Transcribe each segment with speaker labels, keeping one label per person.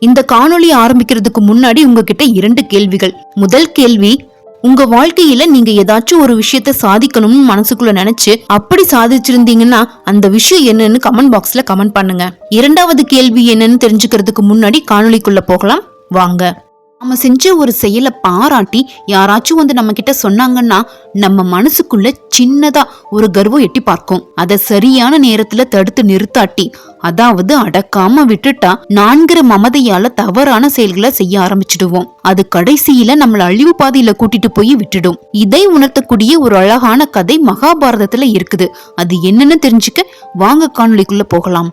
Speaker 1: இந்த காணொளி ஆரம்பிக்கிறதுக்கு முன்னாடி உங்ககிட்ட இரண்டு கேள்விகள். முதல் கேள்வி உங்க வாழ்க்கையில நீங்க ஏதாச்சும் ஒரு விஷயத்த சாதிக்கணும்னு மனசுக்குள்ள நினைச்சு அப்படி சாதிச்சிருந்தீங்கன்னா அந்த விஷயம் என்னன்னு கமெண்ட் பாக்ஸ்ல கமெண்ட் பண்ணுங்க. இரண்டாவது கேள்வி என்னன்னு தெரிஞ்சுக்கிறதுக்கு முன்னாடி காணொலிக்குள்ள போகலாம். வாங்க. நம்ம செஞ்ச ஒரு செயலை பாராட்டி யாராச்சும் வந்து நம்ம கிட்ட சொன்னாங்கன்னா நம்ம மனசுக்குள்ள சின்னதா ஒரு கர்வம் எட்டி பார்க்கும். அதை சரியான நேரத்துல தடுத்து நிறுத்தாட்டி அதாவது அடக்காம விட்டுட்டா நான்கிற மமதையால தவறான செயல்களை செய்ய ஆரம்பிச்சிடுவோம். அது கடைசியில நம்மள அழிவு பாதையில கூட்டிட்டு போய் விட்டுடும். இதை உணர்த்தக்கூடிய ஒரு அழகான கதை மகாபாரதத்துல இருக்குது. அது என்னன்னு தெரிஞ்சுக்க வாங்க காணொலிக்குள்ள போகலாம்.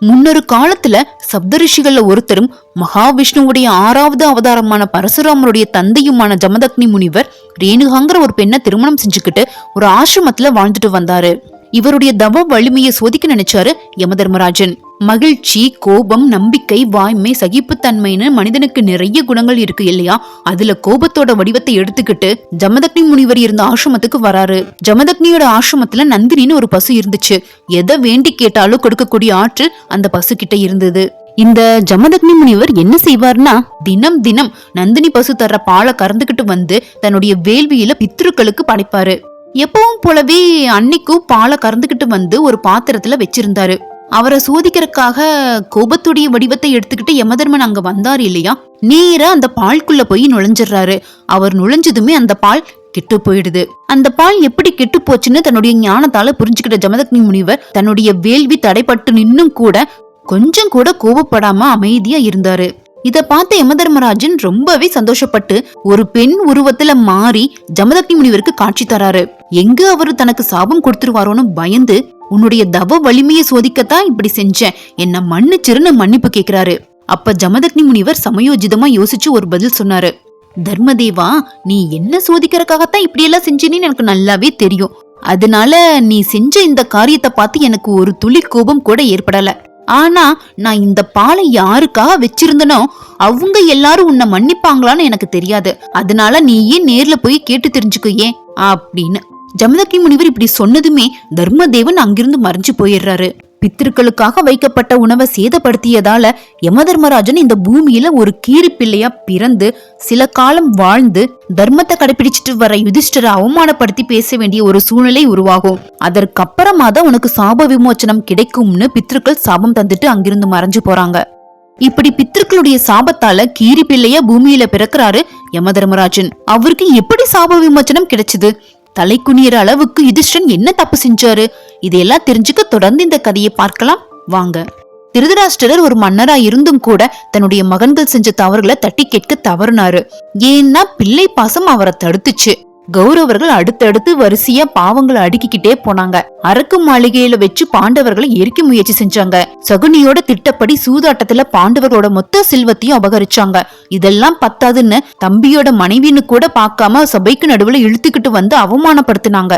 Speaker 1: முன்னொரு காலத்துல சப்தரிஷிகள்ல ஒருத்தரும் மகாவிஷ்ணுவுடைய ஆறாவது அவதாரமான பரசுராமருடைய தந்தையுமான ஜமதக்னி முனிவர் ரேணுகாங்கிற ஒரு பெண்ணை திருமணம் செஞ்சுக்கிட்டு ஒரு ஆசிரமத்துல வாழ்ந்துட்டு வந்தாரு. இவருடைய தவ வலிமையை சோதிக்க நினைச்சாரு யமதர்மராஜன். மகிழ்ச்சி கோபம் நம்பிக்கை வாய்மை சகிப்புத்தன்மைன்னு மனிதனுக்கு நிறைய குணங்கள் இருக்கு இல்லையா? அதுல கோபத்தோட வடிவத்தை எடுத்துக்கிட்டு ஜமதக்னி முனிவர் இருந்த ஆசிரமத்துக்கு வராரு. ஜமதக்னியோட ஆசிரமத்துல நந்தினின்னு ஒரு பசு இருந்துச்சு. எதை வேண்டி கேட்டாலும் கொடுக்கக்கூடிய ஆற்றல் அந்த பசு கிட்ட இருந்தது. இந்த ஜமதக்னி முனிவர் என்ன செய்வார்னா தினம் தினம் நந்தினி பசு தர்ற பாலை கறந்துகிட்டு வந்து தன்னுடைய வேள்வியில பித்ருக்களுக்கு படைப்பாரு. எப்பவும் போலவே அன்னைக்கும் பாலை கறந்துகிட்டு வந்து ஒரு பாத்திரத்துல வச்சிருந்தாரு. அவரை சோதிக்கிறதுக்காக கோபத்துடைய வடிவத்தை எடுத்துக்கிட்டு யமதர்மன் அங்க வந்தார் இல்லையா? நேரா அந்த பால்குள்ள போய் நுழைஞ்சிடுறாரு. அவர் நுழைஞ்சதுமே அந்த பால் கெட்டு போயிடுது. அந்த பால் எப்படி கெட்டு போச்சுன்னு தன்னுடைய ஞானத்தால புரிஞ்சுக்கிட்ட ஜமதக்னி முனிவர் தன்னுடைய வேள்வி தடைப்பட்டு நின்னும் கூட கொஞ்சம் கூட கோபப்படாம அமைதியா இருந்தாரு. இத பார்த்த யமதர்மராஜன் ரொம்பவே சந்தோஷப்பட்டு ஒரு பெண் உருவத்துல மாறி ஜமதக்னி முனிவருக்கு காட்சி தராரு. எங்க அவரு தனக்கு சாபம் கொடுத்துருவாரோன்னு பயந்து உன்னுடைய தவ வலிமையை சோதிக்கத்தான் இப்படி செஞ்சேன். என்ன மன்னிச்சிருன்னு மன்னிப்பு கேக்குறாரு. அப்ப ஜமதக்னி முனிவர் சமயோஜிதமா யோசிச்சு ஒரு பதில் சொன்னாரு. தர்மதேவா நீ என்ன சோதிக்கிறதுக்காகத்தான் இப்படி எல்லாம் செஞ்சேன்னு எனக்கு நல்லாவே தெரியும். அதனால நீ செஞ்ச இந்த காரியத்தை பார்த்து எனக்கு ஒரு துளி கோபம் கூட ஏற்படல. ஆனா நான் இந்த பாலை யாருக்காக வச்சிருந்தனோ அவங்க எல்லாரும் உன்னை மன்னிப்பாங்களான்னு எனக்கு தெரியாது. அதனால நீ ஏன் நேர்ல போய் கேட்டு தெரிஞ்சுக்கோ ஏன்? அப்படின்னு. ஜமதக்கி முனிவர் இப்படி சொன்னதுமே தர்மதேவன் அங்கிருந்து மறைஞ்சு போயிடுறாரு. பித்திருக்களுக்காக வைக்கப்பட்ட உணவை சேதப்படுத்தியதால யமதர்மராஜன் இந்த பூமியில ஒரு கீரி பிள்ளையா பிறந்து சில காலம் வாழ்ந்து தர்மத்தை கடைபிடிச்சிட்டு வர யுதிஷ்டரை அவமானப்படுத்தி பேச வேண்டிய ஒரு சூழ்நிலை உருவாகும். அதற்கப்புறமா தான் உனக்கு சாப விமோச்சனம் கிடைக்கும்னு பித்திருக்கள் சாபம் தந்துட்டு அங்கிருந்து மறைஞ்சு போறாங்க. இப்படி பித்திருக்களுடைய சாபத்தால கீரி பிள்ளையா பூமியில பிறக்கிறாரு யமதர்மராஜன். அவருக்கு எப்படி சாப விமோச்சனம் கிடைச்சது? தலை குனியற அளவுக்கு யுதிஷ்டன் என்ன தப்பு செஞ்சாரு? இதையெல்லாம் தெரிஞ்சுக்க தொடர்ந்து இந்த கதையை பார்க்கலாம். வாங்க. திருதராஷ்டிரர் ஒரு மன்னரா இருந்தும் கூட தன்னுடைய மகன்கள் செஞ்ச தவறுகளை தட்டி கேட்க தவறுனாரு. ஏன்னா பிள்ளை பாசம் அவரை தடுத்துச்சு. கௌரவர்கள் அடுத்தடுத்து வரிசையா பாவங்களை அடுக்கிக்கிட்டே போனாங்க. அரக்கு மாளிகையில வச்சு பாண்டவர்களை எரிக்க முயற்சி செஞ்சாங்க. சகுனியோட திட்டப்படி சூதாட்டத்துல பாண்டவர்களோட மொத்த செல்வத்தையும் அபகரிச்சாங்க. இதெல்லாம் பத்தாதுன்னு தம்பியோட மனைவின்னு கூட பார்க்காம சபைக்கு நடுவுல இழுத்துக்கிட்டு வந்து அவமானப்படுத்தினாங்க.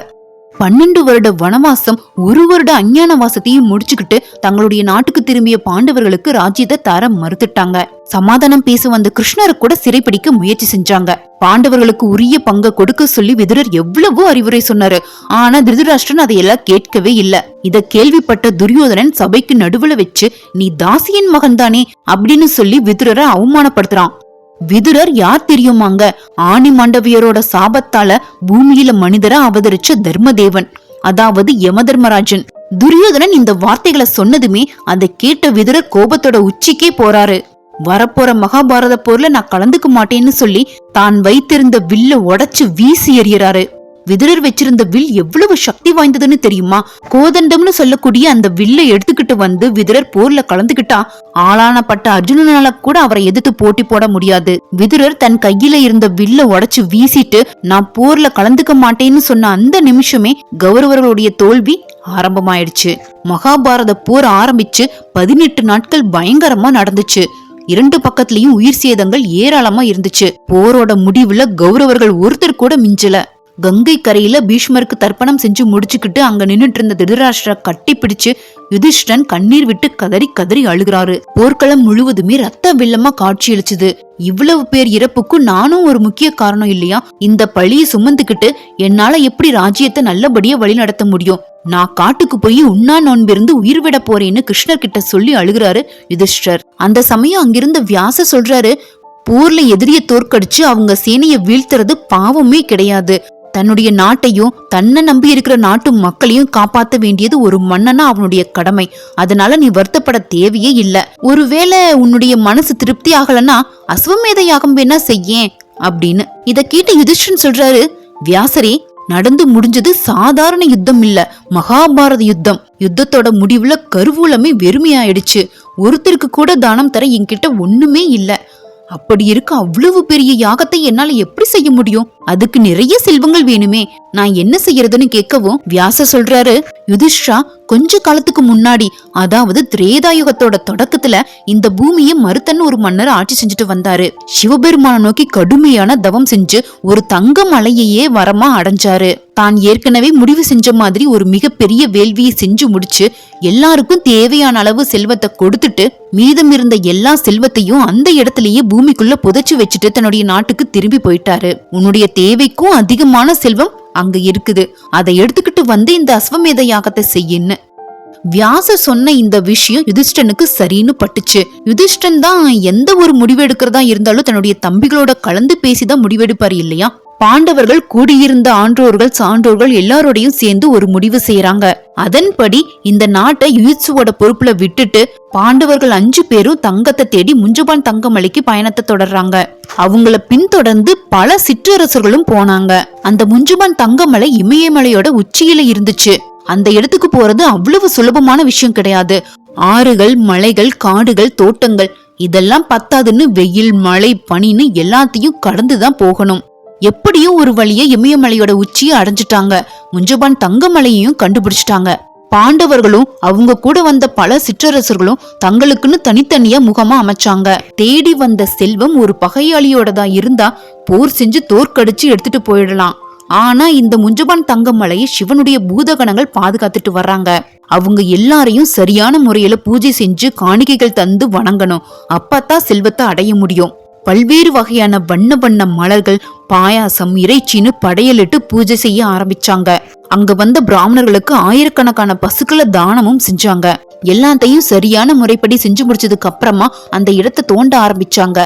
Speaker 1: பன்னெண்டு வருட வனவாசம் ஒரு வருட அஞ்ஞான வாசத்தையும் முடிச்சுக்கிட்டு தங்களுடைய நாட்டுக்கு திரும்பிய பாண்டவர்களுக்கு ராஜ்யத்தை தர மறுத்துட்டாங்க. சமாதானம் பேச வந்த கிருஷ்ணரை கூட சிறைப்பிடிக்க முயற்சி செஞ்சாங்க. பாண்டவர்களுக்கு உரிய பங்க கொடுக்க சொல்லி விதுரர் எவ்வளவோ அறிவுரை சொன்னாரு. ஆனா திருதராஷ்டிரன் அதையெல்லாம் கேட்கவே இல்ல. இத கேள்விப்பட்ட துரியோதனன் சபைக்கு நடுவுல வச்சு நீ தாசியின் மகன் தானே அப்படின்னு சொல்லி விதுரரை அவமானப்படுத்துறான். விதுரர் யார் தெரியுமாங்க? ஆணி மண்டவியரோட சாபத்தால பூமியில மனிதரா அவதரிச்ச தர்மதேவன் அதாவது யமதர்மராஜன். துரியோதனன் இந்த வார்த்தைகளை சொன்னதுமே அதை கேட்ட விதுரர் கோபத்தோட உச்சிக்கே போறாரு. வரப்போற மகாபாரத போர்ல நான் கலந்துக்க மாட்டேன்னு சொல்லி தான் வைத்திருந்த வில்ல உடைச்சு வீசி எறியறாரு விதுரர் வச்சிருந்த வில் எவ்வளவு சக்தி வாய்ந்ததுன்னு தெரியுமா? கோதண்டம்னு சொல்லக்கூடிய அந்த வில்லை எடுத்துக்கிட்டு வந்து விதுரர் போர்ல கலந்துகிட்டா ஆளானப்பட்ட அர்ஜுனனால கூட அவரை எதிர்த்து போட்டி போட முடியாது. விதுரர் தன் கையில இருந்த வில்ல உடைச்சு வீசிட்டு நான் போர்ல கலந்துக்க மாட்டேன்னு சொன்ன அந்த நிமிஷமே கௌரவர்களுடைய தோல்வி ஆரம்பமாயிடுச்சு. மகாபாரத போர் ஆரம்பிச்சு பதினெட்டு நாட்கள் பயங்கரமா நடந்துச்சு. இரண்டு பக்கத்துலயும் உயிர் சேதங்கள் ஏராளமா இருந்துச்சு. போரோட முடிவுல கௌரவர்கள் ஒருத்தர் கூட மிஞ்சல. கங்கை கரையில பீஷ்மருக்கு தர்ப்பணம் செஞ்சு முடிச்சுக்கிட்டு அங்க நின்னுட்டு இருந்த திருதராஷ்டிர கட்டி பிடிச்சு யுதிஷ்டன் கண்ணீர் விட்டு கதறி கதறி அழுகிறாரு. போர்க்களம் முழுவதுமே ரத்த வெள்ளமா காட்சியளிச்சது. இவ்வளவு பேர் இறப்புக்கும் நானும் ஒரு முக்கிய காரணம் இல்லையா? இந்த பழியை சுமந்துக்கிட்டு என்னால எப்படி ராஜ்யத்தை நல்லபடியா வழி நடத்த முடியும்? நான் காட்டுக்கு போய் உண்ணா நோன்பிருந்து உயிர் விட போறேன்னு கிருஷ்ணர் கிட்ட சொல்லி அழுகிறாரு யுதிஷ்டர். அந்த சமயம் அங்கிருந்த வியாச சொல்றாரு போர்ல எதிரிய தோற்கடிச்சு அவங்க சேனைய வீழ்த்துறது பாவமே கிடையாது. தன்னுடைய நாட்டையும் தன்னை நம்பி இருக்கிற நாட்டு மக்களையும் காப்பாத்த வேண்டியது ஒரு மன்னனா அவனுடைய கடமை. அதனால நீ வருத்தப்பட தேவையே இல்ல. ஒருவேளை உன்னுடைய மனசு திருப்தி ஆகலன்னா அஸ்வமேத யாகம் வேணா செய்யேன் அப்படின்னு. இத கேட்டு யுதிஷ்டன் சொல்றாரு வியாசரே நடந்து முடிஞ்சது சாதாரண யுத்தம் இல்ல மகாபாரத யுத்தம். யுத்தத்தோட முடிவுல கருவூலமே வெறுமையாயிடுச்சு. ஒருத்தருக்கு கூட தானம் தர என்கிட்ட ஒண்ணுமே இல்ல. அப்படி இருக்க அவ்வளவு பெரிய யாகத்தை என்னால எப்படி செய்ய முடியும்? அதுக்கு நிறைய செல்வங்கள் வேணுமே. நான் என்ன செய்யறதுன்னு கேட்கவும் வியாச சொல்றாரு யுதிஷ்டா கொஞ்ச காலத்துக்கு முன்னாடி அதாவது திரேதாயுகத்தோட தொடக்கத்துல இந்த பூமியை மறுத்தன்னு ஒரு மன்னர் ஆட்சி செஞ்சுட்டு வந்தாரு. சிவபெருமான நோக்கி கடுமையான தவம் செஞ்சு ஒரு தங்க மலையையே வரமா அடைஞ்சாரு. தான் ஏற்கனவே முடிவு செஞ்ச மாதிரி ஒரு மிகப்பெரிய வேள்வியை செஞ்சு முடிச்சு எல்லாருக்கும் தேவையான அளவு செல்வத்தை கொடுத்துட்டு மீதம் இருந்த எல்லா செல்வத்தையும் அந்த இடத்துலயே பூமிக்குள்ள புதைச்சு வச்சுட்டு தன்னுடைய நாட்டுக்கு திரும்பி போயிட்டாரு. உன்னுடைய தேவைக்கும் அதிகமான செல்வம் அங்க இருக்குது. அதை எடுத்துக்கிட்டு வந்து இந்த அஸ்வமேத யாகத்தை செய்யுன்னு. வியாச சொன்ன இந்த விஷயம் யுதிஷ்டனுக்கு சரின்னு பட்டுச்சு. யுதிஷ்டன் தான் எந்த ஒரு முடிவு எடுக்கிறதா இருந்தாலும் தன்னுடைய தம்பிகளோட கலந்து பேசிதான் முடிவெடுப்பார் இல்லையா? பாண்டவர்கள் கூடியிருந்த ஆன்றோர்கள் சான்றோர்கள் எல்லாரோடையும் சேர்ந்து ஒரு முடிவு செய்யறாங்க அதன்படி இந்த நாட்டை யுயிட்சுவோட பொறுப்புல விட்டுட்டு பாண்டவர்கள் அஞ்சு பேரும் தங்கத்தை தேடி முஞ்சபான் தங்கமலைக்கு பயணத்தை தொடர்றாங்க. அவங்கள பின்தொடர்ந்து பல சிற்றரசர்களும் போனாங்க. அந்த முஞ்சுபான் தங்கமலை இமயமலையோட உச்சியில இருந்துச்சு. அந்த இடத்துக்கு போறது அவ்வளவு சுலபமான விஷயம் கிடையாது. ஆறுகள் மலைகள் காடுகள் தோட்டங்கள் இதெல்லாம் பத்தாதுன்னு வெயில் மழை பனின்னு எல்லாத்தையும் கடந்துதான் போகணும். எப்படியும் ஒரு வழிய இமயமலையோட உச்சியை அடைஞ்சிட்டாங்க. முஞ்சபான் தங்கமலையையும் கண்டுபிடிச்சிட்டாங்க. பாண்டவர்களும் அவங்க கூட வந்த பல சிற்றரசர்களும் தங்களுக்குன்னு தனித்தனியா முகமா அமைச்சாங்க. தேடி வந்த செல்வம் ஒரு பகையாளியோடதா இருந்தா போர் செஞ்சு தோற்கடிச்சு எடுத்துட்டு போயிடலாம். ஆனா இந்த முஞ்சபான் தங்கமலையை சிவனுடைய பூதகணங்கள் பாதுகாத்துட்டு வர்றாங்க. அவங்க எல்லாரையும் சரியான முறையில பூஜை செஞ்சு காணிக்கைகள் தந்து வணங்கணும். அப்பத்தான் செல்வத்தை அடைய முடியும். பல்வேறு வகையான வண்ண வண்ண மலர்கள் பாயாசம் இறைச்சின்னு படையலிட்டு பூஜை செய்ய ஆரம்பிச்சாங்க. அங்க வந்த பிராமணர்களுக்கு ஆயிரக்கணக்கான பசுக்களை தானமும் செஞ்சாங்க. எல்லாத்தையும் சரியான முறைப்படி செஞ்சு முடிச்சதுக்கு அப்புறமா அந்த இடத்தை தோண்ட ஆரம்பிச்சாங்க.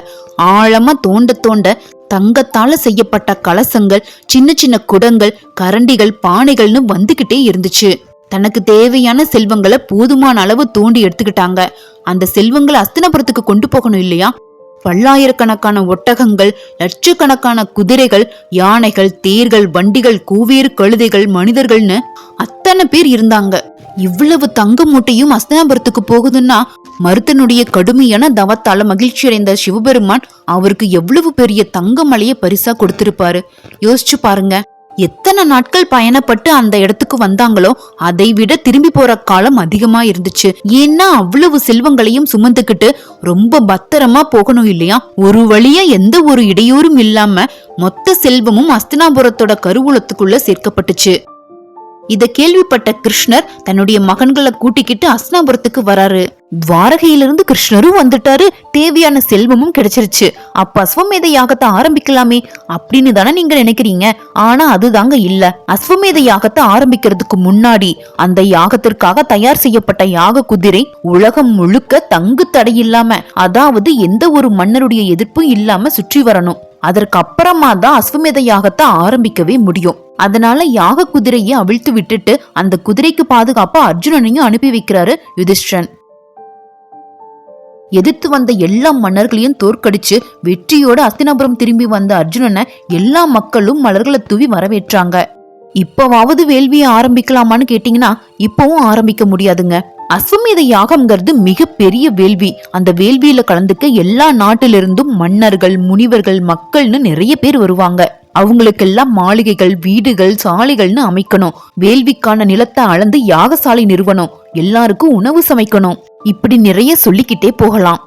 Speaker 1: ஆழமா தோண்ட தோண்ட தங்கத்தால செய்யப்பட்ட கலசங்கள் சின்ன சின்ன குடங்கள் கரண்டிகள் பானைகள்னு வந்துகிட்டே இருந்துச்சு. தனக்கு தேவையான செல்வங்களை போதுமான அளவு தோண்டி எடுத்துக்கிட்டாங்க. அந்த செல்வங்களை அஸ்தினபுரத்துக்கு கொண்டு போகணும் இல்லையா? பல்லாயிரக்கணக்கான ஒட்டகங்கள் லட்சக்கணக்கான குதிரைகள் யானைகள் தேர்கள் வண்டிகள் கூவேறு கழுதைகள் மனிதர்கள்னு அத்தனை பேர் இருந்தாங்க. இவ்வளவு தங்க மூட்டையும் அஸ்தனாபுரத்துக்கு போகுதுன்னா மருத்தனுடைய கடுமையான தவத்தால மகிழ்ச்சி அடைந்த சிவபெருமான் அவருக்கு எவ்வளவு பெரிய தங்க மலையை பரிசா கொடுத்திருப்பாரு. யோசிச்சு பாருங்க. எத்தனை நாட்கள் பயணப்பட்டு அந்த இடத்துக்கு வந்தாங்களோ அதை விட திரும்பி போற காலம் அதிகமா இருந்துச்சு. ஏன்னா அவ்வளவு செல்வங்களையும் சுமந்துக்கிட்டு ரொம்ப பத்திரமா போகணும் இல்லையா? ஒரு வழியா எந்த ஒரு இடையூறும் இல்லாம மொத்த செல்வமும் அஸ்தினாபுரத்தோட கருவூலத்துக்குள்ள சேர்க்கப்பட்டுச்சு. இத கேள்விப்பட்ட கிருஷ்ணர் தன்னுடைய மகன்களை கூட்டிக்கிட்டு அஸ்னாபுரத்துக்கு வராரு. துவாரகையிலிருந்து கிருஷ்ணரும் வந்துட்டாரு. தேவையான செல்வமும் கிடைச்சிருச்சு. அப்ப அஸ்வமேத யாகத்தை ஆரம்பிக்கலாமே அப்படின்னு தானே நீங்க நினைக்கிறீங்க. ஆனா அதுதாங்க இல்ல. அஸ்வமேத யாகத்தை ஆரம்பிக்கிறதுக்கு முன்னாடி அந்த யாகத்திற்காக தயார் செய்யப்பட்ட யாக குதிரை உலகம் முழுக்க தங்கு தடையில்லாம அதாவது எந்த ஒரு மன்னருடைய எதிர்ப்பும் இல்லாம சுற்றி வரணும். அதற்கு அப்புறமா தான் அஸ்வமேத யாகத்தை ஆரம்பிக்கவே முடியும். அதனால யாக குதிரையை அவிழ்த்து விட்டுட்டு அந்த குதிரைக்கு பாதுகாப்பா அர்ஜுனனையும் அனுப்பி வைக்கிறாரு யுதிஷ்டன் எதிர்த்து வந்த எல்லா மன்னர்களையும் தோற்கடிச்சு வெற்றியோட அஸ்தினாபுரம் திரும்பி வந்த அர்ஜுனனை எல்லா மக்களும் மலர்களை தூவி வரவேற்றாங்க. இப்பவாவது வேள்வியை ஆரம்பிக்கலாமான்னு கேட்டீங்கன்னா இப்பவும் ஆரம்பிக்க முடியாதுங்க. அஸ்வமேத யாகம்ங்கிறது மிகப்பெரிய வேள்வி. அந்த வேள்வியில கலந்துக்க எல்லா நாட்டிலிருந்தும் மன்னர்கள் முனிவர்கள் மக்கள்னு நிறைய பேர் வருவாங்க. அவங்களுக்கெல்லாம் மாளிகைகள் வீடுகள் சாலைகள்னு அமைக்கணும். வேள்விக்கான நிலத்தை அளந்து யாகசாலை நிறுவனம் எல்லாருக்கும் உணவு சமைக்கணும். இப்படி நிறைய சொல்லிக்கிட்டே போகலாம்.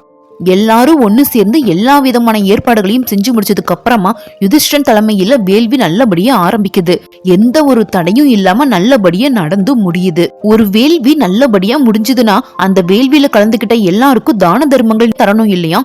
Speaker 1: எல்லாரும் ஒண்ணு சேர்ந்து எல்லா விதமான ஏற்பாடுகளையும் செஞ்சு முடிச்சதுக்கு அப்புறமா யுதிஷ்டன் தலைமையில வேள்வி நல்லபடியா ஆரம்பிக்குது. எந்த ஒரு தடையும் இல்லாம நல்லபடியா நடந்து முடியுது. ஒரு வேள்வி நல்லபடியா முடிஞ்சதுன்னா அந்த வேள்வியில கலந்துகிட்ட எல்லாருக்கும் தான தர்மங்கள் தரணும் இல்லையா?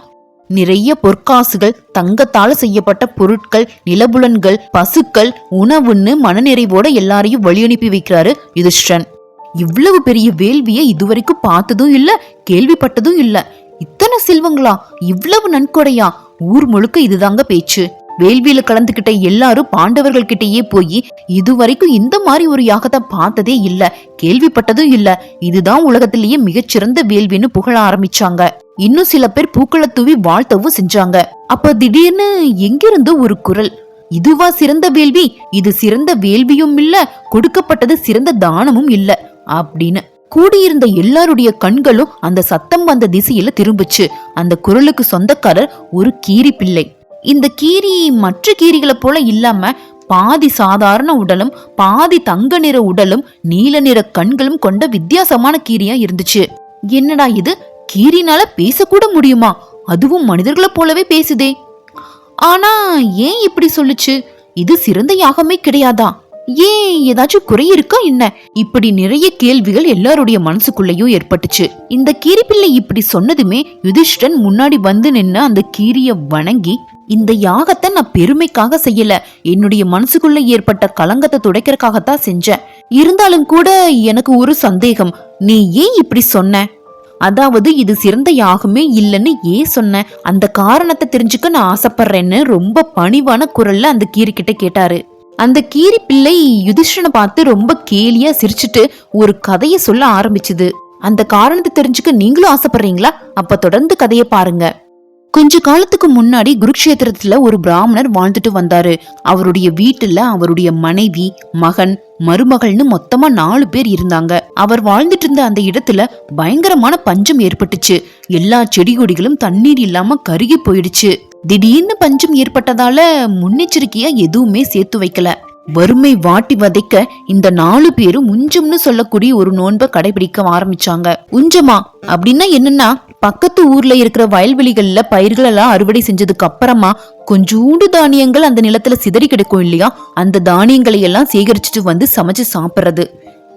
Speaker 1: நிறைய பொற்காசுகள் தங்கத்தால செய்யப்பட்ட பொருட்கள் நிலபுலன்கள் பசுக்கள் உணவுன்னு மனநிறைவோட எல்லாரையும் வழி அனுப்பி வைக்கிறாரு யுதிஷ்டன் இவ்வளவு பெரிய வேள்வியை இதுவரைக்கும் பார்த்ததும் இல்ல கேள்விப்பட்டதும் இல்ல. இத்தனை செல்வங்களா? இவ்வளவு நன்கொடையா? ஊர் முழுக்க இதுதாங்க பேச்சு. வேள்வியில கலந்துகிட்ட எல்லாரும் பாண்டவர்கள் கிட்டேயே போய் இதுவரைக்கும் இந்த மாதிரி ஒரு யாகத்தை பார்த்ததே இல்ல கேள்விப்பட்டதும் இல்ல. இதுதான் உலகத்திலேயே மிகச்சிறந்த வேள்வின்னு புகழ ஆரம்பிச்சாங்க. இன்னும் சில பேர் பூக்களை தூவி வாழ்த்தவும் செஞ்சாங்க. அப்ப திடீர்னு எங்கிருந்தோ ஒரு குரல் இதுவா சிறந்த வேள்வி? இது சிறந்த வேள்வியும் இல்ல கொடுக்கப்பட்டது சிறந்த தானமும் இல்ல அப்படின்னு. கூடியிருந்த எல்லாருடைய கண்களும் அந்த சத்தம் வந்த திசையில திரும்புச்சு. அந்த குரலுக்கு சொந்தக்காரர் ஒரு கீரி பிள்ளை இந்த கீரி மற்ற கீரிகளை போல இல்லாம பாதி சாதாரண உடலும் பாதி தங்க நிற உடலும் நீல நிற கண்களும் கொண்ட வித்தியாசமான கீரியா இருந்துச்சு. என்னடா இது? கீரினால பேசக்கூட முடியுமா? அதுவும் மனிதர்களை போலவே பேசுதே. ஆனா ஏன் இப்படி சொல்லுச்சு? இது சிறந்த யாகமே கிடையாதா? ஏன் ஏதாச்சும் குறை இருக்கா என்ன? இப்படி நிறைய கேள்விகள் எல்லாருடைய மனசுக்குள்ளேயும் ஏற்பட்டுச்சு. இந்த கீரிப்பிள்ளை இப்படி சொன்னதுமே யுதிஷ்டன் முன்னாடி வந்து நின்று அந்த கீரிய வணங்கி இந்த யாகத்தை நான் பெருமைக்காக செய்யல. என்னுடைய மனசுக்குள்ள ஏற்பட்ட கலங்கத்தை துடைக்கிறக்காகத்தான் செஞ்சேன். இருந்தாலும் கூட எனக்கு ஒரு சந்தேகம். நீ ஏன் இப்படி சொன்ன? அதாவது இது சிறந்த யாகமே இல்லைன்னு ஏன் சொன்ன? அந்த காரணத்தை தெரிஞ்சுக்க நான் ஆசைப்படுறேன்னு ரொம்ப பணிவான குரல்ல அந்த கீரி கிட்ட கேட்டாரு. அந்த கீரி பிள்ளை யுதிஷ்டனை பார்த்து ரொம்ப கேலியா சிரிச்சுட்டு ஒரு கதையை சொல்ல ஆரம்பிச்சுது. அந்த காரணத்தை தெரிஞ்சுக்க நீங்களும் ஆசைப்படுறீங்களா? அப்ப தொடர்ந்து கதையை பாருங்க. கொஞ்ச காலத்துக்கு முன்னாடி குருக்ஷேத்திரத்துல ஒரு பிராமணர் வாழ்ந்துட்டு வந்தாரு. அவருடைய வீட்டுல அவருடைய மனைவி மகன் மருமகள்னு மொத்தமா நாலு பேர் இருந்தாங்க. அவர் வாழ்ந்துட்டு இருந்த அந்த இடத்துல பயங்கரமான பஞ்சம் ஏற்பட்டுச்சு. எல்லா செடி கொடிகளும் தண்ணீர் இல்லாம கருகி போயிடுச்சு. திடீர்னு பஞ்சம் ஏற்பட்டதால முன்னெச்சரிக்கையா எதுவுமே சேர்த்து வைக்கல. வறுமை வாட்டி வதைக்க இந்த நாலு பேரும் உஞ்சம்னு சொல்லக்கூடிய ஒரு நோன்பை கடைபிடிக்க ஆரம்பிச்சாங்க. உஞ்சமா? அப்படின்னா என்னன்னா பக்கத்து ஊர்ல இருக்கிற வயல்வெளிகள்ல பயிர்கள் எல்லாம் அறுவடை செஞ்சதுக்கு அப்புறமா கொஞ்சூண்டு தானியங்கள் அந்த நிலத்துல சிதறி கிடைக்கும் இல்லையா? அந்த தானியங்களை எல்லாம் சேகரிச்சுட்டு வந்து சமைச்சு சாப்பிடுறது.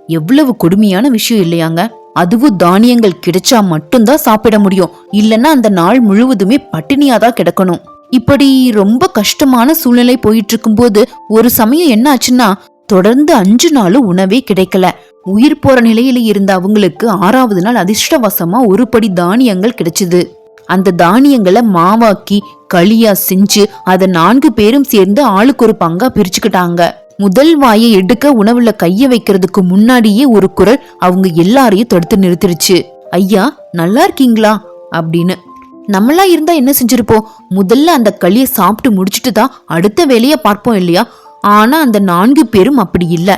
Speaker 1: எவ்வளவு கொடுமையான விஷயம் இல்லையாங்க. அதுவும் தானியங்கள் கிடைச்சா மட்டும்தான் சாப்பிட முடியும். இல்லைன்னா அந்த நாள் முழுவதுமே பட்டினியாதான் கிடக்கணும். இப்படி ரொம்ப கஷ்டமான சூழ்நிலை போயிட்டு இருக்கும்போது ஒரு சமயம் என்ன ஆச்சுன்னா தொடர்ந்து அஞ்சு நாளும் உணவே கிடைக்கல. உயிர் போற நிலையில இருந்த அவங்களுக்கு ஆறாவது நாள் அதிர்ஷ்டவசமா ஒரு படி தானியங்கள் கிடைச்சது. அந்த தானியங்களை மாவாக்கி களியா செஞ்சு அத நான்கு பேரும் சேர்ந்து ஆளுக்கு ஒரு பங்கா பிரிச்சுக்கிட்டாங்க. முதல் வாயை எடுக்க உணவுல கைய வைக்கிறதுக்கு முன்னாடியே ஒரு குரல் அவங்க எல்லாரையும் தடுத்து நிறுத்திருச்சு ஐயா நல்லா இருக்கீங்களா? அப்படின்னு. நம்மளா இருந்தா என்ன செஞ்சிருப்போம்? முதல்ல அந்த களியை சாப்பிட்டு முடிச்சிட்டு தான் அடுத்த வேலையை பார்ப்போம் இல்லையா? ஆனா அந்த நான்கு பேரும் அப்படி இல்ல.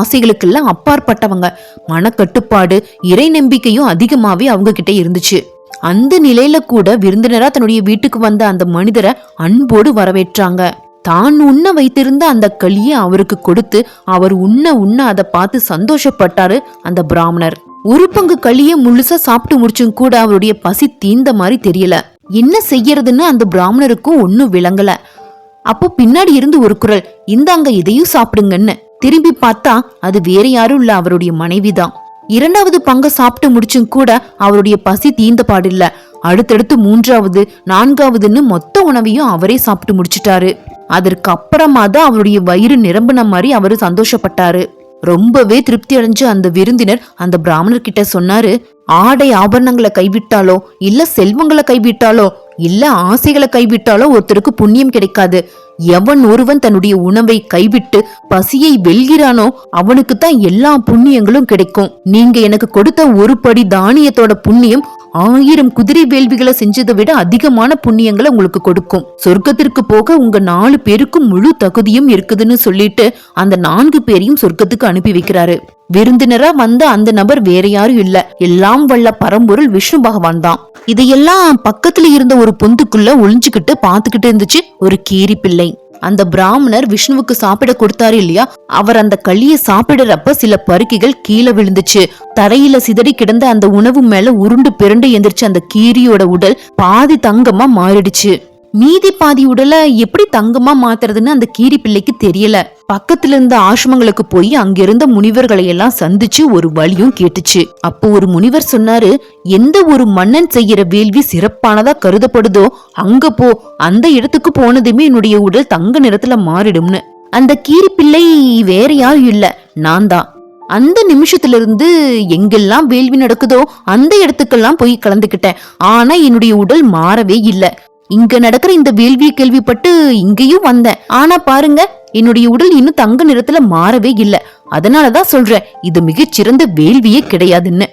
Speaker 1: ஆசைகளுக்கெல்லாம் அப்பாற்பட்டவங்க. மனக்கட்டுப்பாடு இறை நம்பிக்கையும் அதிகமாவே அவங்க கிட்ட இருந்துச்சு. அந்த நிலையில கூட விருந்தினரா தன்னுடைய வீட்டுக்கு வந்த அந்த மனிதரை அன்போடு வரவேற்றாங்க. தான் உண்ண வைத்திருந்த அந்த களியை அவருக்கு கொடுத்து அவர் உண்ண உண்ண அதை பார்த்து சந்தோஷப்பட்டாரு அந்த பிராமணர். ஒரு பங்கு களியே முழுசா சாப்பிட்டு முடிச்சும் கூட அவருடைய பசி தீந்த மாதிரி தெரியல. என்ன செய்யறதுன்னு அந்த பிராமணருக்கும் ஒன்னும் விளங்கல. அப்போ பின்னாடி இருந்து ஒரு குரல் இந்தாங்க இதையும் சாப்பிடுங்கன்னு. திரும்பி பார்த்தா அது வேற யாரும் இல்ல அவருடைய மனைவிதான். இரண்டாவது பங்க சாப்பிட்டு முடிச்சும் கூட அவருடைய பசி தீந்த பாடில்ல. அடுத்தடுத்து மூன்றாவது நான்காவதுன்னு மொத்த உணவையும் அவரே சாப்பிட்டு முடிச்சிட்டாரு. அதற்கு அப்புறமா தான் அவருடைய வயிறு நிரம்பின மாதிரி அவரு சந்தோஷப்பட்டாரு. ரொம்பவே திருப்தி அடைஞ்ச அந்த விருந்தினர் அந்த பிராமணர் கிட்ட சொன்னாரு ஆடை ஆபரணங்களை கைவிட்டாலோ இல்ல செல்வங்களை கைவிட்டாலோ இல்ல ஆசைகளை கைவிட்டாலோ ஒருத்தருக்கு புண்ணியம் கிடைக்காது. எவன் ஒருவன் தன்னுடைய உணவை கைவிட்டு பசியை வெல்கிறானோ அவனுக்கு தான் எல்லா புண்ணியங்களும் கிடைக்கும். நீங்க எனக்கு கொடுத்த ஒரு படி தானியத்தோட புண்ணியம் ஆயிரம் குதிரை வேள்விகளை செஞ்சதை விட அதிகமான புண்ணியங்களை உங்களுக்கு கொடுக்கும். சொர்க்கத்திற்கு போக உங்க நாலு பேருக்கும் முழு தகுதியும் இருக்குதுன்னு சொல்லிட்டு அந்த நான்கு பேரையும் சொர்க்கத்துக்கு அனுப்பி வைக்கிறாரு. விருந்தினரா வந்த அந்த நபர் வேற யாரும் இல்ல. எல்லாம் வல்ல பரம்பொருள் விஷ்ணு பகவான் தான். இதையெல்லாம் பக்கத்துல இருந்த ஒரு பொந்துக்குள்ள ஒளிஞ்சுக்கிட்டு பாத்துக்கிட்டு இருந்துச்சு ஒரு கீரி பிள்ளை. அந்த பிராமணர் விஷ்ணுவுக்கு சாப்பிட கொடுத்தாரு இல்லையா? அவர் அந்த களிய சாப்பிடுறப்ப சில பருக்கிகள் கீழே விழுந்துச்சு. தரையில சிதறி கிடந்த அந்த உணவு மேல உருண்டு பிறண்டு எந்திரிச்சு அந்த கீரியோட உடல் பாதி தங்கமா மாறிடுச்சு. மீதி பாதி உடலை எப்படி தங்கமா மாத்துறதுன்னு அந்த கீரி பிள்ளைக்கு தெரியல. பக்கத்துல இருந்த ஆசிரமங்களுக்கு போய் அங்கிருந்த முனிவர்களை எல்லாம் சந்திச்சு ஒரு வழியும் கேட்டுச்சு. அப்போ ஒரு முனிவர் சொன்னாரு எந்த ஒரு மன்னன் செய்யற வேள்வி சிறப்பானதா கருதப்படுதோ அங்க போ அந்த இடத்துக்கு போனதுமே என்னுடைய உடல் தங்க நிறத்துல மாறிடும்னு. அந்த கீரி பிள்ளை வேற யாரும் இல்ல நான் தான். அந்த நிமிஷத்துல இருந்து எங்கெல்லாம் வேள்வி நடக்குதோ அந்த இடத்துக்கெல்லாம் போய் கலந்துக்கிட்டேன். ஆனா என்னுடைய உடல் மாறவே இல்லை. இங்க நடக்கிற இந்த வேள்வியை கேள்விப்பட்டு இங்கேயும் வந்தேன். ஆனா பாருங்க என்னுடைய உடல் இன்னும் தங்க நிறத்துல மாறவே இல்லை. அதனாலதான் சொல்றேன் இது மிகச்சிறந்த வேள்வியே கிடையாதுன்னு.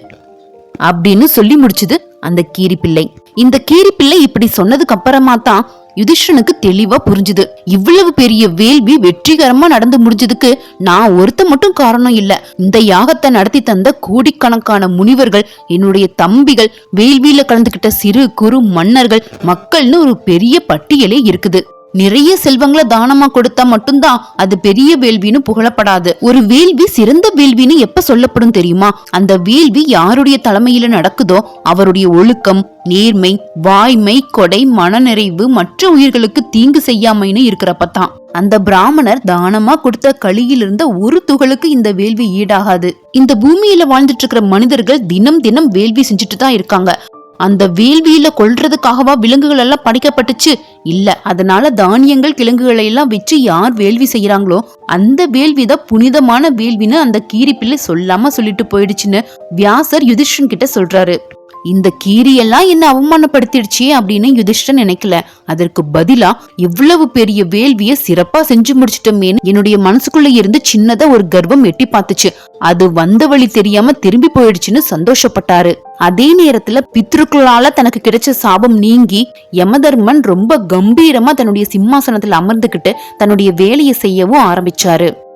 Speaker 1: அப்படின்னு சொல்லி முடிச்சது அந்த கீரிப்பிள்ளை. இந்த கீரிப்பிள்ளை இப்படி சொன்னதுக்கு அப்புறமா தான் யுதிஷ்டனுக்கு தெளிவா புரிஞ்சுது. இவ்வளவு பெரிய வேள்வி வெற்றிகரமா நடந்து முடிஞ்சதுக்கு நான் ஒருத்த மட்டும் காரணம் இல்ல. இந்த யாகத்தை நடத்தி தந்த கோடிக்கணக்கான முனிவர்கள் என்னுடைய தம்பிகள் வேள்வியில கலந்துகிட்ட சிறு குறு மன்னர்கள் மக்கள்னு ஒரு பெரிய பட்டியலே இருக்குது. நிறைய செல்வங்களை தானமா கொடுத்தா மட்டும்தான் அது பெரிய வேள்வின்னு புகழப்படாது. ஒரு வேள்வி சிறந்த வேள்வின்னு எப்ப சொல்லப்படும் தெரியுமா? அந்த வேள்வி யாருடைய தலைமையில நடக்குதோ அவருடைய ஒழுக்கம் நேர்மை வாய்மை கொடை மனநிறைவு மற்ற உயிர்களுக்கு தீங்கு செய்யாமைன்னு இருக்கிறப்பதான் அந்த பிராமணர் தானமா கொடுத்த களியில் இருந்த ஒரு துகளுக்கு இந்த வேள்வி ஈடாகாது. இந்த பூமியில வாழ்ந்துட்டு இருக்கிற மனிதர்கள் தினம் தினம் வேள்வி செஞ்சுட்டு தான் இருக்காங்க. அந்த வேள்வியில கொள்றதுக்காகவா விலங்குகள் எல்லாம் படைக்கப்பட்டுச்சு இல்ல அதனால தானியங்கள் கிழங்குகளை எல்லாம் வச்சு யார் வேள்வி செய்யறாங்களோ அந்த வேள்விதான் புனிதமான வேள்வின்னு அந்த கீரிப்பிள்ளை சொல்லாம சொல்லிட்டு போயிடுச்சுன்னு வியாசர் யுதிஷ்டன் கிட்ட சொல்றாரு. இந்த கீரியெல்லாம் என்ன அவமானப்படுத்திடுச்சே அப்படின்னு யுதிஷ்டன் நினைக்கல. அதற்கு பதிலா இவ்வளவு பெரிய வேள்விய சிறப்பா செஞ்சு முடிச்சிட்டோமேனு என்னுடைய மனசுக்குள்ள இருந்து சின்னதா ஒரு கர்வம் எட்டி பார்த்துச்சு. அது வந்த வழி தெரியாம திரும்பி போயிடுச்சுன்னு சந்தோஷப்பட்டாரு. அதே நேரத்துல பித்ருக்களால தனக்கு கிடைச்ச சாபம் நீங்கி யமதர்மன் ரொம்ப கம்பீரமா தன்னுடைய சிம்மாசனத்துல அமர்ந்துகிட்டு தன்னுடைய வேலையை செய்யவும் ஆரம்பிச்சாரு.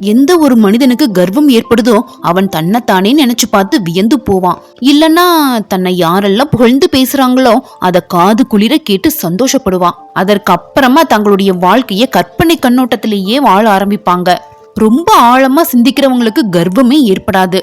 Speaker 1: எந்த ஒரு மனிதனுக்கு கர்வம் ஏற்படுதோ அவன் தன்னைத்தானே நினைச்சு பார்த்து வியந்து போவான். இல்லனா தன்னை யாரெல்லாம் புகழ்ந்து பேசுறாங்களோ அதை காது குளிர கேட்டு சந்தோஷப்படுவான். அதற்கு அப்புறமா தங்களுடைய வாழ்க்கைய கற்பனை கண்ணோட்டத்திலேயே வாழ ஆரம்பிப்பாங்க. ரொம்ப ஆழமா சிந்திக்கிறவங்களுக்கு கர்வமே ஏற்படாது.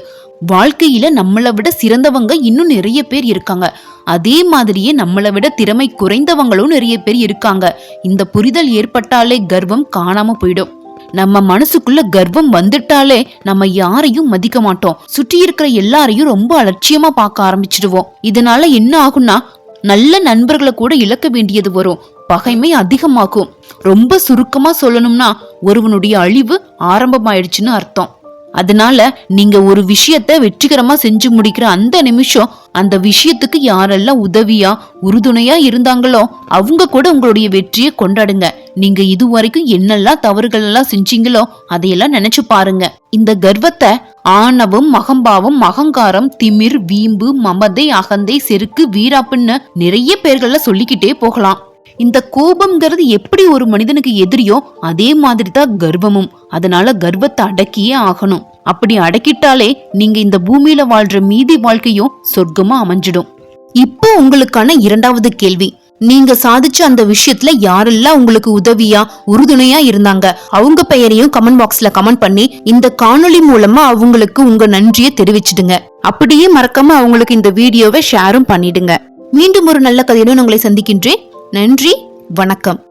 Speaker 1: வாழ்க்கையில நம்மளை விட சிறந்தவங்க இன்னும் நிறைய பேர் இருக்காங்க. அதே மாதிரியே நம்மளை விட திறமை குறைந்தவங்களும் நிறைய பேர் இருக்காங்க. இந்த புரிதல் ஏற்பட்டாலே கர்வம் காணாம போயிடும். நம்ம மனசுக்குள்ள கர்வம் வந்துட்டாலே நம்ம யாரையும் மதிக்க மாட்டோம். சுற்றி இருக்கிற எல்லாரையும் ரொம்ப அலட்சியமா பார்க்க ஆரம்பிச்சிடுவோம். இதனால என்ன ஆகும்னா நல்ல நண்பர்களை கூட இழக்க வேண்டியது வரும். பகைமை அதிகமாகும். ரொம்ப சுருக்கமா சொல்லணும்னா ஒருவனுடைய அழிவு ஆரம்பமாயிடுச்சுன்னு அர்த்தம். அதனால நீங்க ஒரு விஷயத்த வெற்றிகரமா செஞ்சு முடிக்கிற அந்த நிமிஷம் அந்த விஷயத்துக்கு யாரெல்லாம் உதவியா உறுதுணையா இருந்தாங்களோ அவங்க கூட உங்களுடைய வெற்றியை கொண்டாடுங்க. நீங்க இதுவரைக்கும் என்னெல்லாம் தவறுகள் எல்லாம் செஞ்சீங்களோ அதையெல்லாம் நினைச்சு பாருங்க. இந்த கர்வத்தை ஆணவம் மகம்பாவம் அகங்காரம் திமிர் வீம்பு மமதை அகந்தை செருக்கு வீராப்புன்னு நிறைய பேர்கள்ல சொல்லிக்கிட்டே போகலாம். இந்த கோபம்ங்கிறது எப்படி ஒரு மனிதனுக்கு எதிரியோ அதே மாதிரி தான் கர்வமும். அதனால கர்வத்தை அடக்கியே ஆகணும். அப்படி அடக்கிட்டாலே நீங்க இந்த பூமியில வாழ்ற மீதி வாழ்க்கையும் சொர்க்கமா அமைஞ்சிடும். இப்போ உங்களுக்கான இரண்டாவது கேள்வி. நீங்க சாதிச்ச அந்த விஷயத்துல யாரெல்லாம் உங்களுக்கு உதவியா உறுதுணையா இருந்தாங்க? அவங்க பெயரையும் கமெண்ட் பாக்ஸ்ல கமெண்ட் பண்ணி இந்த காணொளி மூலமா அவங்களுக்கு உங்க நன்றியை தெரிவிச்சிடுங்க. அப்படியே மறக்காம அவங்களுக்கு இந்த வீடியோவை ஷேரும் பண்ணிடுங்க. மீண்டும் ஒரு நல்ல கதையுடன் உங்களை சந்திக்கின்றேன். நன்றி வணக்கம்.